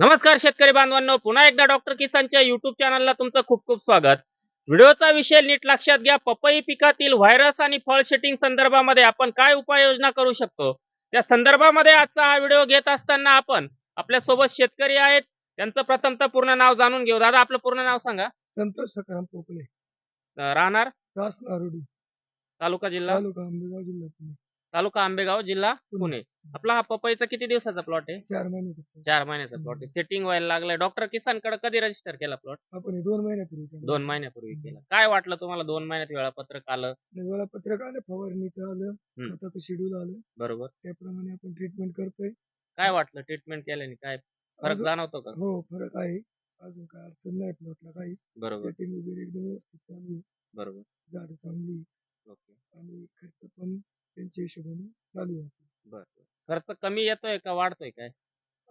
नमस्कार शेतकरी बांधवांनो. पुन्हा एकदा डॉक्टर किसानच्या युट्यूब चॅनलला तुमचं खूप खूप स्वागत. व्हिडिओचा विषय नीट लक्षात घ्या. पपई पिकातील व्हायरस आणि फळ सेटिंग संदर्भामध्ये आपण काय उपाययोजना करू शकतो? त्या संदर्भामध्ये आजचा हा व्हिडिओ घेत असताना आपण आपल्यासोबत शेतकरी आहेत. त्यांचं प्रथमतः पूर्ण नाव जाणून घेऊ. दादा आपलं पूर्ण नाव सांगा. संतोष सकाराम अं, राहणार? तालुका जिल्हा? तालुका आंबेगाव जिल्हा पुणे. तालुका आंबेगाव जिल्हा पुणे. आपला हा पपईचा किती दिवसाचा प्लॉट आहे? चार महिन्याचा. चार महिन्याचा प्लॉट आहे. सेटिंग व्हायला लागलाय. डॉक्टर किसानकडे कधी रजिस्टर केला प्लॉट आपण हे दोन महिन्यापूर्वी केलं. दोन महिन्यापूर्वी केला. काय वाटलं तुम्हाला दोन महिन्यात वेळापत्रक आलं? आणि वेळापत्रक आलं फवारणीचं आलं हम्म. खताचं शेड्यूल आलं. बरोबर. त्याप्रमाणे आपण ट्रीटमेंट करतोय. काय वाटलं ट्रीटमेंट केल्याने? काय फरक अजून- जाणवतो का? हो फरक आहे. अजून काय अडचण नाही प्लॉटला काहीच. बरोबर. सेटिंग वगैरे एकदम व्यवस्थित चालू आहे. बरोबर. झाड चांगली आहे. ओके. आणि खर्च पण त्यांच्या हिशोबाने चालू आहे. खर्च कमी येतोय का वाढतोय काय?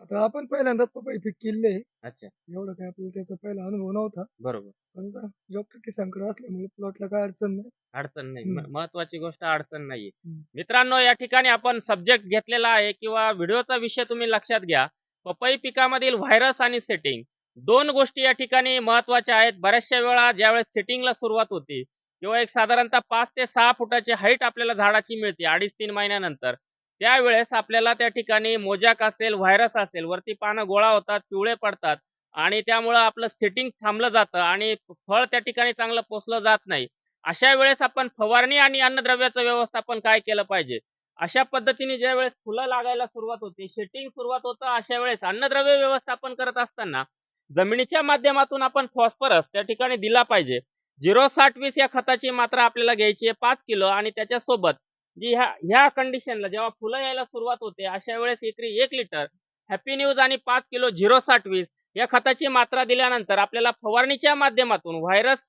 आता आपण पहिल्यांदाच पपई पीक केले अच्छा. एवढं काय आपल्याला त्याचा पहिला अनुभव नव्हता. बरोबर. पण डॉक्टर किसानकडे असल्यामुळे प्लॉटला काय अडचण नाही. अडचण नाही. हम्म. महत्वाची गोष्ट अडचण हम्म. मित्रांनो या ठिकाणी आपण सब्जेक्ट घेतलेला आहे किंवा व्हिडिओचा विषय तुम्ही लक्षात घ्या. पपई पिकामधील व्हायरस आणि सेटिंग दोन गोष्टी या ठिकाणी महत्त्वाच्या आहेत. बऱ्याचशा वेळा ज्यावेळेस सेटिंगला सुरुवात होते किंवा एक साधारणतः पाच ते सहा फुटाची हाईट आपल्याला झाडाची मिळते अडीच तीन महिन्यानंतर. त्यावेळेस आपल्याला त्या ठिकाणी मोजाक असेल व्हायरस असेल वरती पानं गोळा होतात पिवळे पडतात आणि त्यामुळं आपलं सेटिंग थांबलं जातं आणि फळ त्या ठिकाणी चांगलं पोचलं जात नाही. अशा वेळेस आपण फवारणी आणि अन्नद्रव्याचं व्यवस्थापन काय केलं पाहिजे? अशा पद्धतीने ज्या वेळेस फुलं लागायला सुरुवात होते शेटिंग सुरुवात होतं अशा वेळेस अन्नद्रव्य व्यवस्थापन करत असताना जमिनीच्या माध्यमातून आपण फॉस्फरस त्या ठिकाणी दिला पाहिजे. झिरो साठ वीस या खताची मात्रा आपल्याला घ्यायची आहे पाच किलो आणि त्याच्यासोबत जी ह्या ह्या कंडिशनला जेव्हा फुलं यायला सुरुवात होते अशा वेळेस एकरी एक लिटर हॅपी न्यूज आणि पाच किलो झिरो साठ वीस या खताची मात्रा दिल्यानंतर आपल्याला फवारणीच्या माध्यमातून व्हायरस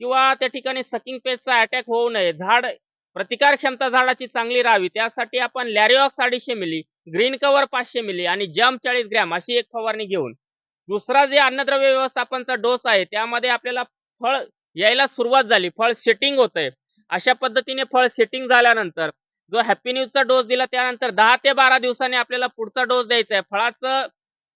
किंवा त्या ठिकाणी सकिंग पेस्टचा अटॅक होऊ नये झाड प्रतिकार क्षमता झाडाची चांगली राहावी त्यासाठी आपण लॅरिऑक्स अडीचशे मिली ग्रीन कव्हर पाचशे मिली आणि जम चाळीस ग्रॅम अशी एक फवारणी घेऊन दुसरा जे अन्नद्रव्य व्यवस्थापनचा डोस आहे त्यामध्ये आपल्याला फळ यायला सुरुवात झाली फळ सेटिंग होतंय. अशा पद्धतीने फळ सेटिंग झाल्यानंतर जो हॅपी न्यूजचा डोस दिला त्यानंतर दहा ते बारा दिवसांनी आपल्याला पुढचा डोस द्यायचा आहे. फळाचं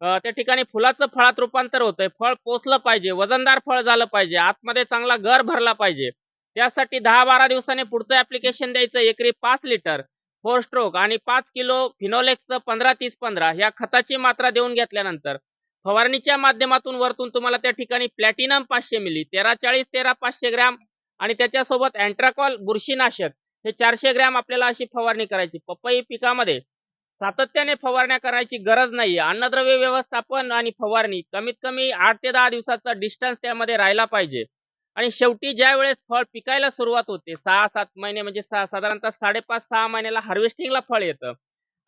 त्या ठिकाणी फुलाचं फळात रूपांतर होतंय. फळ पोचलं पाहिजे वजनदार फळ झालं पाहिजे आतमध्ये चांगला घर भरला पाहिजे. त्यासाठी दहा बारा दिवसांनी पुढचं ऍप्लिकेशन द्यायचं एकरी पाच लिटर फोर स्ट्रोक आणि पाच किलो फिनोलेक्सचं पंधरा तीस पंधरा या खताची मात्रा देऊन घेतल्यानंतर फवारणीच्या माध्यमातून वरतून तुम्हाला त्या ठिकाणी प्लॅटिनम पाचशे मिली तेरा चाळीस तेरा पाचशे ग्रॅम आणि त्याच्यासोबत अँट्राकॉल बुरशीनाशक हे चारशे ग्रॅम आपल्याला अशी फवारणी करायची. पपई पिकामध्ये सातत्याने फवारण्या करायची गरज नाही अन्नद्रव्य व्यवस्थापन आणि फवारणी कमीत कमी आठ ते दहा दिवसाचा डिस्टन्स त्यामध्ये राहिला पाहिजे. आणि शेवटी ज्या वेळेस फळ पिकायला सुरुवात होते सहा सात महिने म्हणजे साधारणतः साडेपाच सहा महिन्याला हार्वेस्टिंगला फळ येतं.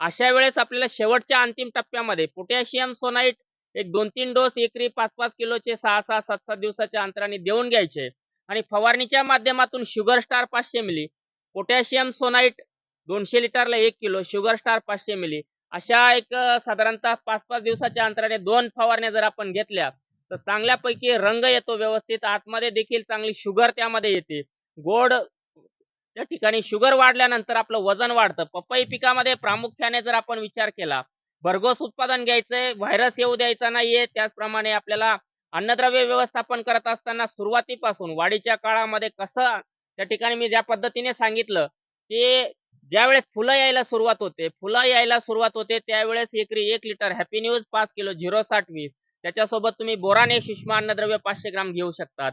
अशा वेळेस आपल्याला शेवटच्या अंतिम टप्प्यामध्ये पोटॅशियम सोनाईट एक दोन तीन डोस एकरी पाच पाच किलोचे सहा सहा सात सात दिवसाच्या अंतराने देऊन घ्यायचे. आणि फवारणीच्या माध्यमातून शुगर स्टार पाचशे मिली पोटॅशियम सोनाईट दोनशे लिटरला एक किलो शुगर स्टार पाचशे मिली. अशा एक साधारणतः पाच पाच दिवसाच्या अंतराने दोन फवारण्या जर आपण घेतल्या तर चांगल्यापैकी रंग येतो व्यवस्थित. आतमध्ये देखील चांगली शुगर त्यामध्ये येते. गोड त्या ठिकाणी शुगर वाढल्यानंतर आपलं वजन वाढतं. पपई पिकामध्ये प्रामुख्याने जर आपण विचार केला भरघोस उत्पादन घ्यायचंय व्हायरस येऊ द्यायचा नाहीये त्याचप्रमाणे आपल्याला अन्नद्रव्य व्यवस्थापन करत असताना सुरुवातीपासून वाढीच्या काळामध्ये कसं त्या ठिकाणी मी ज्या पद्धतीने सांगितलं ते ज्यावेळेस फुलं यायला सुरुवात होते फुलं यायला सुरुवात होते त्यावेळेस एकरी एक लिटर हॅपी न्यूज पाच किलो झिरो साठ वीस त्याच्यासोबत तुम्ही बोरान एक सूक्ष्म अन्नद्रव्य पाचशे ग्राम घेऊ शकतात.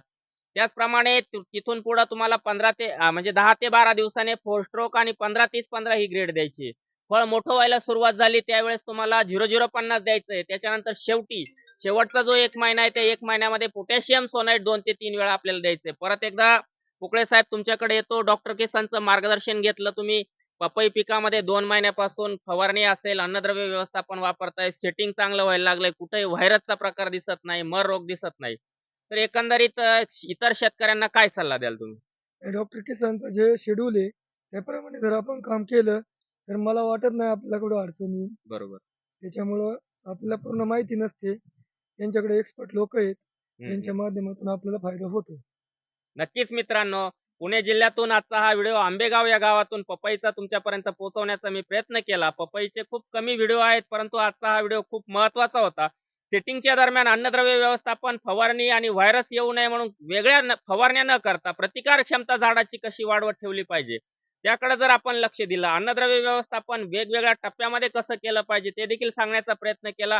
त्याचप्रमाणे तिथून पुढे तुम्हाला पंधरा ते म्हणजे दहा ते बारा दिवसाने फोर स्ट्रोक आणि पंधरा तीस पंधरा ही ग्रेड द्यायची. फळ मोठं व्हायला सुरुवात झाली त्यावेळेस तुम्हाला झिरो झिरो पन्नास द्यायचंय त्याच्यानंतर शेवटी शेवटचा जो एक महिना आहे त्या एक महिन्यामध्ये पोटॅशियम सोनाईट दोन ते तीन वेळा आपल्याला द्यायचंय परत एकदा कुकळे साहेब तुमच्याकडे येतो डॉक्टर केसांचं मार्गदर्शन घेतलं तुम्ही पपई पिकामध्ये दोन महिन्यापासून फवारणी असेल अन्नद्रव्य व्यवस्थापन वापरताय सेटिंग चांगलं व्हायला लागलंय कुठेही व्हायरसचा प्रकार दिसत नाही मर रोग दिसत नाही. तर एकंदरीत इतर शेतकऱ्यांना काय सल्ला द्याल तुम्ही? डॉक्टर किसानचं जे शेड्यूल आहे त्याप्रमाणे जर आपण काम केलं तर मला वाटत नाही आपल्याला कुठं अडचण बरोबर. त्याच्यामुळं आपल्याला पूर्ण माहिती नसते. यांच्याकडे एक्सपर्ट लोक आहेत. यांच्या माध्यमातून आपल्याला फायदा होतो नक्कीच मित्रांनो पुणे जिल्ह्यातून आजचा हा व्हिडिओ आंबेगाव या गावातून पपईचा तुमच्यापर्यंत पोहोचवण्याचा मी प्रयत्न केला. पपईचे खूप कमी व्हिडिओ आहेत परंतु आजचा हा व्हिडिओ खूप महत्त्वाचा होता. सेटिंगच्या दरम्यान अन्नद्रव्य व्यवस्थापन फवारणी आणि व्हायरस येऊ नये म्हणून वेगळ्या फवारण्या न करता प्रतिकार क्षमता झाडाची कशी वाढवत ठेवली पाहिजे? त्याकडे जर आपण लक्ष दिलं अन्नद्रव्य व्यवस्थापन वेगवेगळ्या टप्प्यामध्ये कसं केलं पाहिजे ते देखील सांगण्याचा प्रयत्न केला.